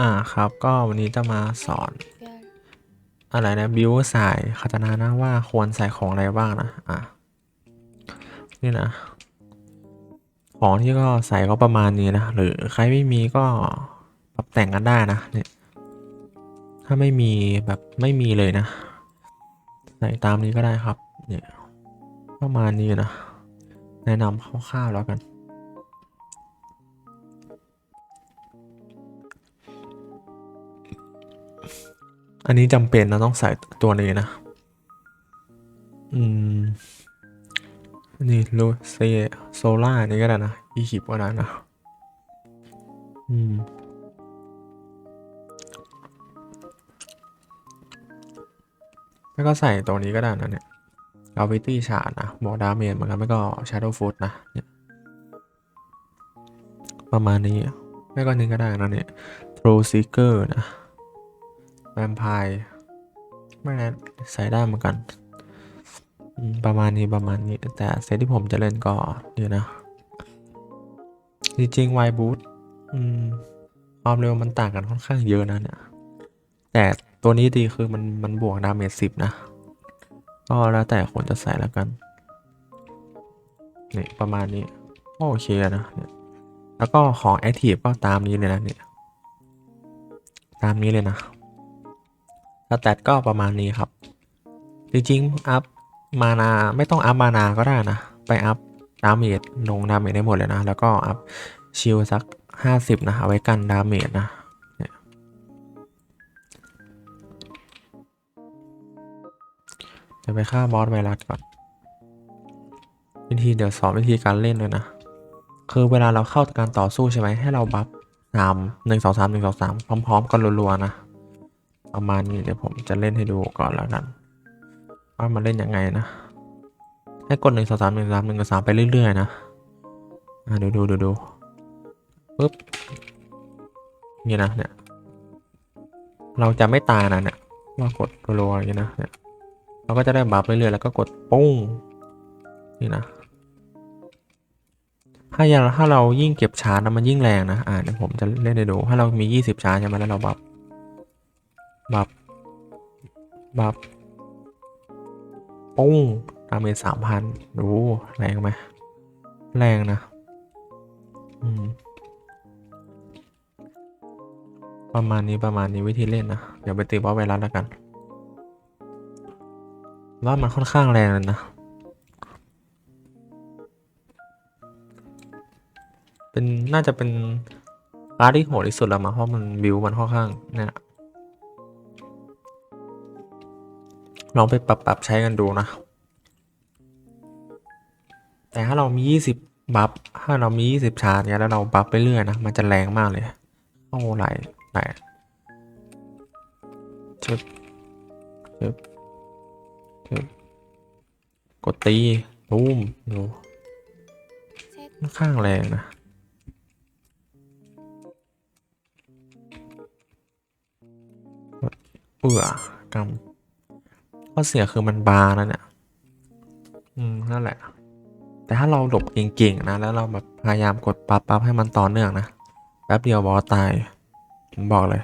อ่าครับก็วันนี้จะมาสอน อะไรนะบิวสายคาตานานะว่าควรใส่ของอะไรบ้างนะอะนี่นะ ของที่ก็ใส่ก็ประมาณนี้นะ หรือใครไม่มีก็ปรับแต่งกันได้นะเนี่ยถ้าไม่มีแบบไม่มีเลยนะ ใส่ตามนี้ก็ได้ครับเนี่ยประมาณนี้นะ แนะนำคร่าวๆแล้วกัน อันนี้จำเป็นนะต้องใส่ตัวนี้นะ อืม นี่ลูเซโซล่านี่ก็ได้นะอีคิปก็ได้นะ อืมแล้วก็ใส่ตัวนี้ก็ได้นะเนี่ย g าวิตี้ชาร์นะบอกดาเมจเหมือนกันไม่ก็ Shadow Foot นะเนี่ยประมาณนี้ ไม่ก็นี้ก็ได้นะเนี่ย Throw Seeker นะ Vampire ไม่แน่ใส่ได้เหมือนกัน ประมาณนี้ประมาณนี้ แต่เซตที่ผมจะเล่นก็เดี๋ยวนะ จริงๆไวบูทความเร็วมันต่างกันค่อนข้างเยอะนะเนี่ย แต่ตัวนี้ดีคือมันมันบวกดาเมจสิบนะ ก็แล้วแต่คนจะใส่แล้วกัน นี่ประมาณนี้โอเคนะเนี่ยแล้วก็ของ Active ก็ตามนี้เลยนะเนี่ย ตามนี้เลยนะ สแตทก็ประมาณนี้ครับ จริงๆ อัพมานาไม่ต้องอัพมานาก็ได้นะ ไปอัพดาเมจลงดาเมจได้หมดเลยนะ แล้วก็อัพชิลสัก 50 นะเอาไว้กันดาเมจนะเนี่ยจะไปฆ่าบอสไวรัสก่อน วิธีเดี๋ยวสอนวิธีการเล่นเลยนะ คือเวลาเราเข้าการต่อสู้ใช่ไหมให้เราบัฟสามหนึ่งสองสามหนึ่งสองสามพร้อม ๆ กันรัวๆนะ ประมาณนี้เดี๋ยวผมจะเล่นให้ดูก่อนแล้วกันว่ามันเล่นยังไงนะ ให้กดหนึ่งสองสามหนึ่งสามหนึ่งสามไปเรื่อยๆนะอะดูดูดูดูปึ๊บนี่นะเนี่ยเราจะไม่ตายนะเนี่ยเรากดรัวๆอย่างนี้นะเนี่ยเราก็จะได้บัฟเรื่อยๆแล้วก็กดปุ้งนี่นะถ้าอย่างถ้าเรายิ่งเก็บชาร์จนะมันยิ่งแรงนะอ่าเดี๋ยวผมจะเล่นให้ดูถ้าเรามี 20 ชาร์จใช่ไหมแล้วเราบัฟ บัฟบัฟปุ้งดาเมจสามพันดูแรงไหมแรงนะ อืม ประมาณนี้ประมาณนี้วิธีเล่นนะ เดี๋ยวไปตีบอสไวรัสแล้วกันว่ามันค่อนข้างแรงเลยนะเป็นน่าจะเป็นการ์ดที่โหดที่สุดแล้วมั้งเพราะมันบิวมันค่อนข้างเนี่ย ลองไปปรับปรับใช้กันดูนะ แต่ถ้าเรามี 20 บัฟ ถ้าเรามี 20 ชาร์จเนี่ยแล้วเราบัฟไปเรื่อยนะ มันจะแรงมากเลยเข้ไหลไหลชึบชึบชึบกดตีตูมดูค่อนข้างแรงนะเบื่อกำ ข้อเสียคือมันบาร์นะเนี่ย อืม นั่นแหละ แต่ถ้าเราหลบเก่งๆนะ แล้วเราแบบพยายามกดปั๊บปั๊บให้มันต่อเนื่องนะ แป๊บเดียวบอสตาย ผมบอกเลย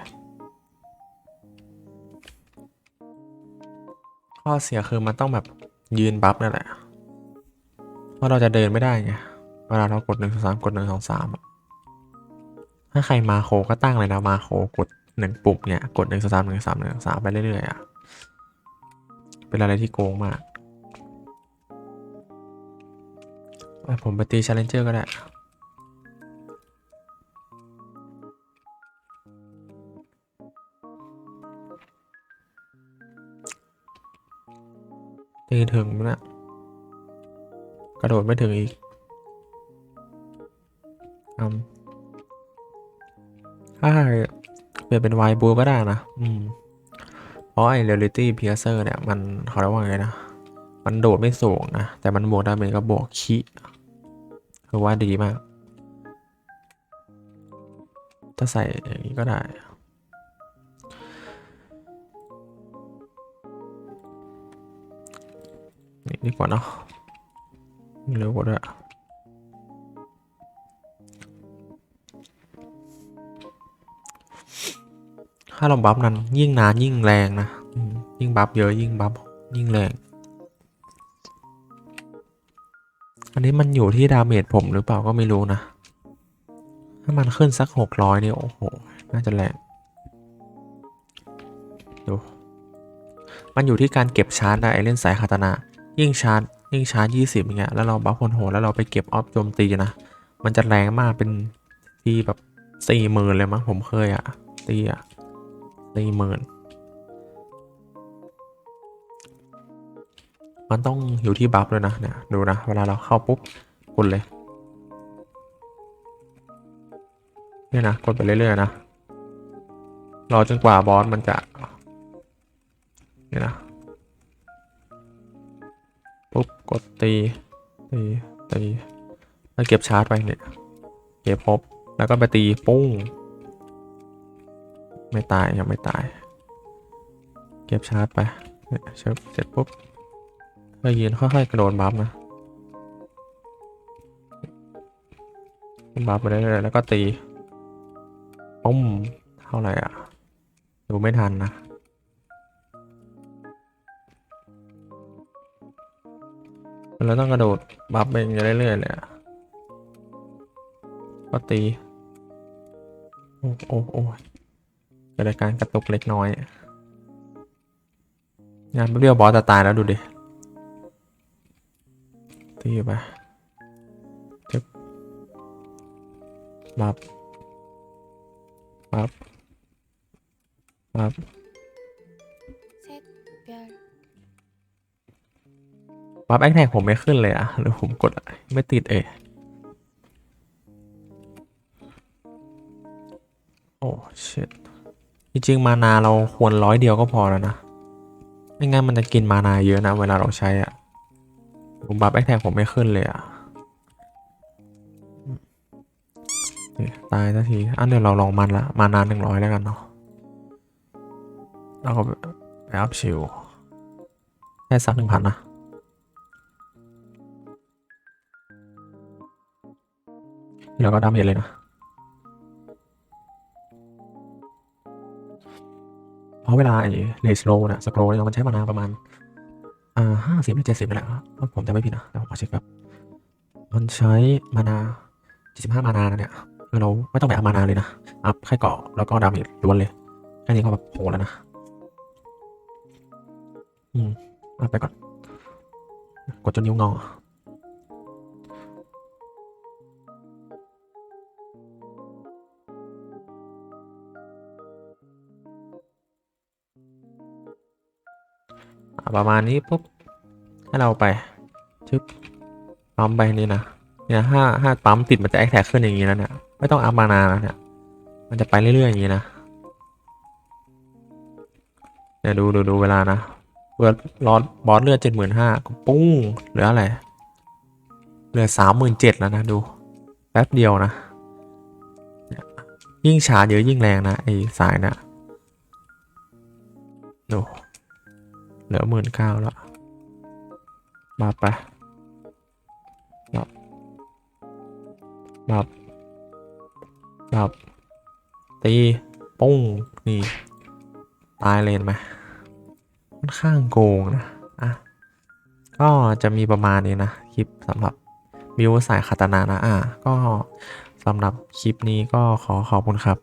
ข้อเสียคือมันต้องแบบยืนบัฟนั่นแหละ เพราะเราจะเดินไม่ได้ไง เวลาเรากดหนึ่งสองสามกดหนึ่งสองสามถ้าใครมาโคก็ตั้งเลยนะมาโคกดหนึ่งปุ่มเนี่ย กดหนึ่งสองสามหนึ่งสามหนึ่งสามไปเรื่อยๆอะ เป็นอะไรที่โกงมากผมไปตี Challenger ก็ได้ตีถึงนะกระโดดไม่ถึงอีกอืมถ้าเปลี่ยนเป็นไวบูก็ได้นะ อืม เพราะไอ้ Reality Piercer เนี่ย มันเขาเรียกว่าไงนะ มันโดดไม่สูงนะ แต่มันบวกดาเมจก็บวกคิคือว่าดีมาก ถ้าใส่อย่างนี้ก็ได้นี่ดีกว่าเนาะเร็วกว่าด้วย ถ้าเราบัฟนั้นยิ่งนานยิ่งแรงนะ ยิ่งบัฟเยอะยิ่งบัฟยิ่งแรง อันนี้มันอยู่ที่ดาเมจผมหรือเปล่าก็ไม่รู้นะ ถ้ามันขึ้นสักหกร้อยนี่โอ้โห น่าจะแรง ดู มันอยู่ที่การเก็บชาร์จนะไอเล่นสายคาตานะยิ่งชาร์จยิ่งชาร์จยี่สิบอย่างเงี้ยแล้วเราบัฟโหแล้วเราไปเก็บออฟโจมตีนะ มันจะแรงมากเป็นที่แบบสี่หมื่นเลยมั้งผมเคยอะตีอะ สี่หมื่นมันต้องอยู่ที่บัฟด้วยนะเนี่ยดูนะ เวลาเราเข้าปุ๊บกดเลยเนี่ยนะกดไปเรื่อยๆนะรอจนกว่าบอสมันจะเนี่ยนะปุ๊บกดตีตีตีแล้วเก็บชาร์จไปเนี่ยเก็บครบแล้วก็ไปตีปุ้ง ไม่ตายยังไม่ตาย เก็บชาร์จไปเนี่ยเสร็จปุ๊บก็ยืนค่อยๆกระโดดบัฟนะบัฟไปเรื่อยๆแล้วก็ตีปุ้มเท่าไหร่อะดูไม่ทันนะเราต้องกระโดดบัฟไปอย่างเรื่อยๆเลยอะก็ตี โอ้โอ้โอ้ เกิดอาการกระตุกเล็กน้อยงานเรียวบอสตายแล้วดูดิตีไปจึ๊บบัฟบัฟบัฟ셋별บัฟแอคแท็กผมไม่ขึ้นเลยอะหรือผมกดอะไรไม่ติดเอยโอ้ชิต จริงๆมานาเราควรร้อยเดียวก็พอแล้วนะไม่งั้นมันจะกินมานาเยอะนะเวลาเราใช้อะผมบัฟแอคแท็กผมไม่ขึ้นเลยอะตายสักทีอันเดี๋ยวเราลองมันละมานาหนึ่งร้อยแล้วกันเนาะแล้วก็ไปอัพชิลแค่สักหนึ่งพันนะแล้วก็ดาเมจเลยนะ ราะเวลาไอ้เลสโลนะสโครเนี่ยมันใช้มานานประมาณอ่าห้าสิบหรือเจ็ดสิบนี่แหละครับถ้าผมจำไม่ผิดนะเดี๋ยวผมขอเช็คแบบมันใช้มานาเจ็ดสิบห้ามานานะเนี่ยคือเราไม่ต้องไปอัพมานาเลยนะ อัพแค่เกาะแล้วก็ดาเมจล้วนเลย แค่นี้ก็แบบโหแล้วนะ อืมอัพไปก่อน กดจนนิ้วงอ ประมาณนี้ปุ๊บให้เราไปชึบปั๊มไปนี่นะเนี่ยถ้าถ้าปั๊มติดมันจะแอคแท็กขึ้นอย่างนี้แล้วเนี่ยไม่ต้องอัพมานานแล้วเนี่ยมันจะไปเรื่อยๆอย่างนี้นะเนี่ยดูดูดูเวลานะเปิดรอดบอสเลือดเจ็ดหมื่นห้าก็ปุ้งเหลืออะไรเหลือสามหมื่นเจ็ดแล้วนะดูแป๊บเดียวนะยิ่งช้าเยอะยิ่งแรงนะไอ้สายนะดู เหลือหมื่นเก้าแล้ว มาไปบับบับบับ ตี ปุ้ง นี่ ตายเลยเห็นไหมค่อนข้างโกงนะ อะ ก็จะมีประมาณนี้นะ คลิปสำหรับบิวสายคาตานานะ อะ ก็สำหรับคลิปนี้ก็ขอขอบคุณครับ